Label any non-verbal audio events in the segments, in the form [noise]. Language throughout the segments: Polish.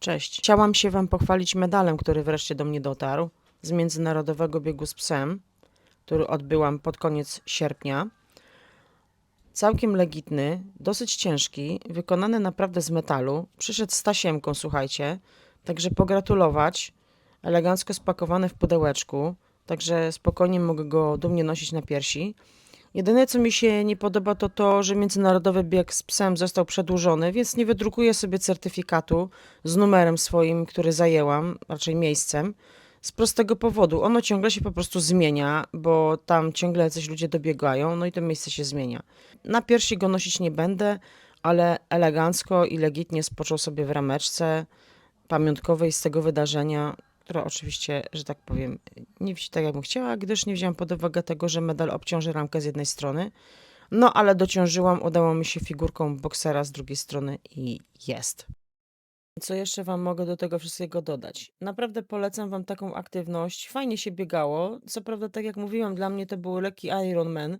Cześć. Chciałam się Wam pochwalić medalem, który wreszcie do mnie dotarł z Międzynarodowego Biegu z Psem, który odbyłam pod koniec sierpnia. Całkiem legitny, dosyć ciężki, wykonany naprawdę z metalu. Przyszedł z tasiemką, słuchajcie, także pogratulować. Elegancko spakowany w pudełeczku, także spokojnie mogę go dumnie nosić na piersi. Jedyne, co mi się nie podoba, to to, że międzynarodowy bieg z psem został przedłużony, więc nie wydrukuję sobie certyfikatu z numerem swoim, który zajęłam, raczej miejscem. Z prostego powodu, ono ciągle się po prostu zmienia, bo tam ciągle jacyś ludzie dobiegają, no i to miejsce się zmienia. Na piersi go nosić nie będę, ale elegancko i legitnie spoczął sobie w rameczce pamiątkowej z tego wydarzenia, która oczywiście, że tak powiem, nie wisi tak, jakbym chciała, gdyż nie wziąłam pod uwagę tego, że medal obciąży ramkę z jednej strony. No, ale dociążyłam, udało mi się figurką boksera z drugiej strony i jest. Co jeszcze Wam mogę do tego wszystkiego dodać? Naprawdę polecam Wam taką aktywność. Fajnie się biegało. Co prawda, tak jak mówiłam, dla mnie to był lekki Ironman,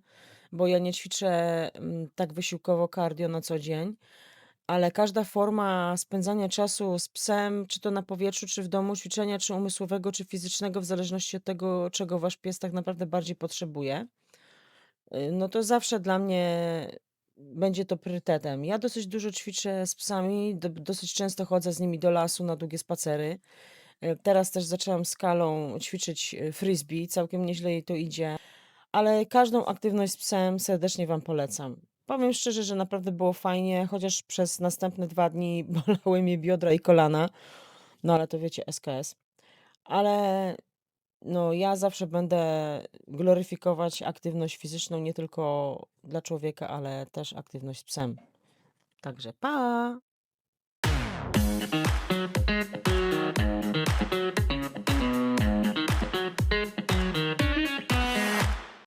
bo ja nie ćwiczę mm, tak wysiłkowo cardio na co dzień, ale każda forma spędzania czasu z psem, czy to na powietrzu, czy w domu, ćwiczenia, czy umysłowego, czy fizycznego, w zależności od tego, czego Wasz pies tak naprawdę bardziej potrzebuje, y, no to zawsze dla mnie będzie to priorytetem. Ja dosyć dużo ćwiczę z psami, do, dosyć często chodzę z nimi do lasu na długie spacery. Y, Teraz też zaczęłam skalą ćwiczyć y, frisbee, całkiem nieźle jej to idzie, ale każdą aktywność z psem serdecznie Wam polecam. Powiem szczerze, że naprawdę było fajnie, chociaż przez następne dwa dni [laughs] bolały mnie biodra i kolana, no ale to wiecie, SKS. Ale no, ja zawsze będę gloryfikować aktywność fizyczną nie tylko dla człowieka, ale też aktywność psem. Także pa!